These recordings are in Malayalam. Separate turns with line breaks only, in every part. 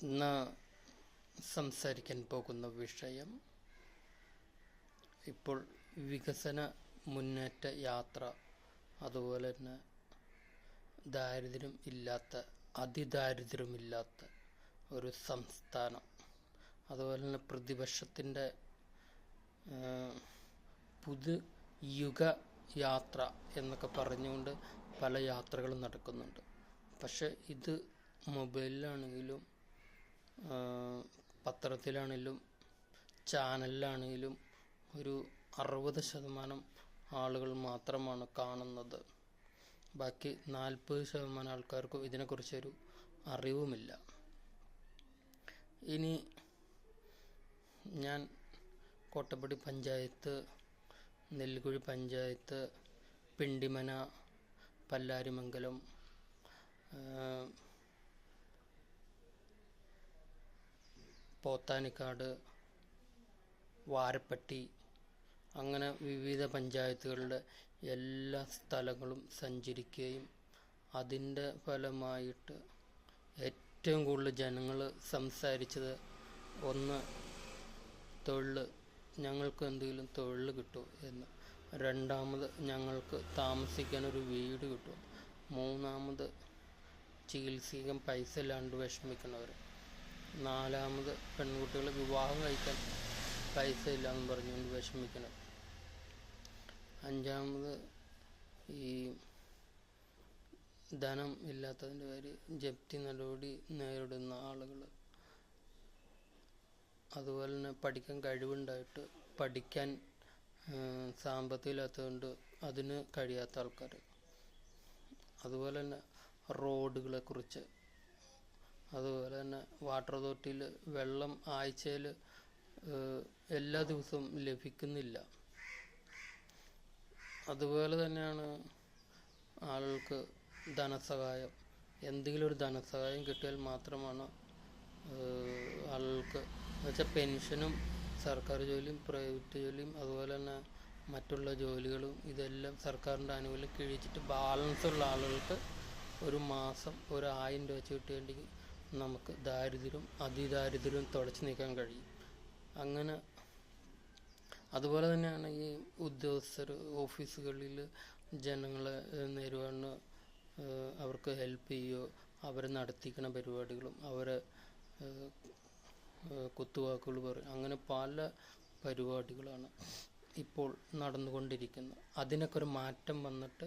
ഇന്ന് സംസാരിക്കാൻ പോകുന്ന വിഷയം ഇപ്പോൾ വികസന മുന്നേറ്റ യാത്ര അതുപോലെ തന്നെ ദാരിദ്ര്യം ഇല്ലാത്ത അതിദാരിദ്ര്യമില്ലാത്ത ഒരു സംസ്ഥാനം അതുപോലെ തന്നെ പ്രതിപക്ഷത്തിന്റെ പുതു യുഗ യാത്ര എന്നൊക്കെ പറഞ്ഞുകൊണ്ട് പല യാത്രകളും നടക്കുന്നുണ്ട്. പക്ഷെ ഇത് മൊബൈലിലാണെങ്കിലും പത്രത്തിലാണെങ്കിലും ചാനലിലാണെങ്കിലും ഒരു അറുപത് ശതമാനം ആളുകൾ മാത്രമാണ് കാണുന്നത്. ബാക്കി നാൽപ്പത് ശതമാനം ആൾക്കാർക്കും ഇതിനെക്കുറിച്ചൊരു അറിവുമില്ല. ഇനി ഞാൻ കോട്ടപ്പടി പഞ്ചായത്ത് നെല്ലിക്കുഴി പഞ്ചായത്ത് പിണ്ടിമന പല്ലാരിമംഗലം പോത്താനിക്കാട് വാരപ്പെട്ടി അങ്ങനെ വിവിധ പഞ്ചായത്തുകളുടെ എല്ലാ സ്ഥലങ്ങളും സഞ്ചരിക്കുകയും അതിന്റെ ഫലമായിട്ട് ഏറ്റവും കൂടുതൽ ജനങ്ങൾ സംസാരിച്ചത് ഒന്ന് തൊഴിൽ ഞങ്ങൾക്ക് എന്തെങ്കിലും തൊഴിൽ കിട്ടുമോ എന്ന്. രണ്ടാമത് ഞങ്ങൾക്ക് താമസിക്കാൻ ഒരു വീട് കിട്ടുമോ. മൂന്നാമത് ചികിത്സിക്കാൻ പൈസ ഇല്ലാണ്ട് വിഷമിക്കുന്നവർ. നാലാമത് പെൺകുട്ടികൾ വിവാഹം കഴിക്കാൻ പൈസ ഇല്ല എന്ന് പറഞ്ഞുകൊണ്ട് വിഷമിക്കണം. അഞ്ചാമത് ഈ ധനം ഇല്ലാത്തതിന്റെ പേര് ജപ്തി നടപടി നേരിടുന്ന ആളുകൾ. അതുപോലെ തന്നെ പഠിക്കാൻ കഴിവുണ്ടായിട്ട് പഠിക്കാൻ സാമ്പത്തികമില്ലാത്തതുകൊണ്ട് അതിന് കഴിയാത്ത ആൾക്കാർ. അതുപോലെ തന്നെ റോഡുകളെ കുറിച്ച് അതുപോലെ തന്നെ വാട്ടർ അതോറിറ്റിയിൽ വെള്ളം ആഴ്ചയിൽ എല്ലാ ദിവസവും ലഭിക്കുന്നില്ല. അതുപോലെ തന്നെയാണ് ആളുകൾക്ക് ധനസഹായം. എന്തെങ്കിലും ഒരു ധനസഹായം കിട്ടിയാൽ മാത്രമാണ് ആളുകൾക്ക് വെച്ചാൽ പെൻഷനും സർക്കാർ ജോലിയും പ്രൈവറ്റ് ജോലിയും അതുപോലെ തന്നെ മറ്റുള്ള ജോലികളും ഇതെല്ലാം സർക്കാരിന്റെ ആനുകൂല്യം കിഴിച്ചിട്ട് ബാലൻസ് ഉള്ള ആളുകൾക്ക് ഒരു മാസം ഒരു ആയിരം രൂപ വെച്ച് കിട്ടിയിട്ടുണ്ടെങ്കിൽ നമുക്ക് ദാരിദ്ര്യം അതിദാരിദ്ര്യം തുടച്ചു നീക്കാൻ കഴിയും. അങ്ങനെ അതുപോലെ തന്നെയാണ് ഈ ഉദ്യോഗസ്ഥർ ഓഫീസുകളിൽ ജനങ്ങളെ നേരിടുന്ന അവർക്ക് ഹെൽപ്പ് ചെയ്യുകയോ അവരെ നടത്തിക്കുന്ന പരിപാടികളും അവരെ കുത്തുവാക്കുകൾ പറയും. അങ്ങനെ പല പരിപാടികളാണ് ഇപ്പോൾ നടന്നുകൊണ്ടിരിക്കുന്നത്. അതിനൊക്കെ ഒരു മാറ്റം വന്നിട്ട്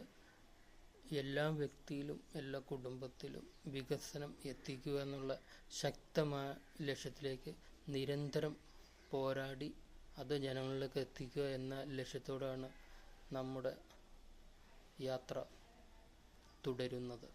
എല്ലാ വ്യക്തിയിലും എല്ലാ കുടുംബത്തിലും വികസനം എത്തിക്കുക എന്നുള്ള ശക്തമായ ലക്ഷ്യത്തിലേക്ക് നിരന്തരം പോരാടി അത് ജനങ്ങളിലേക്ക് എത്തിക്കുക എന്ന ലക്ഷ്യത്തോടാണ് നമ്മുടെ യാത്ര തുടരുന്നത്.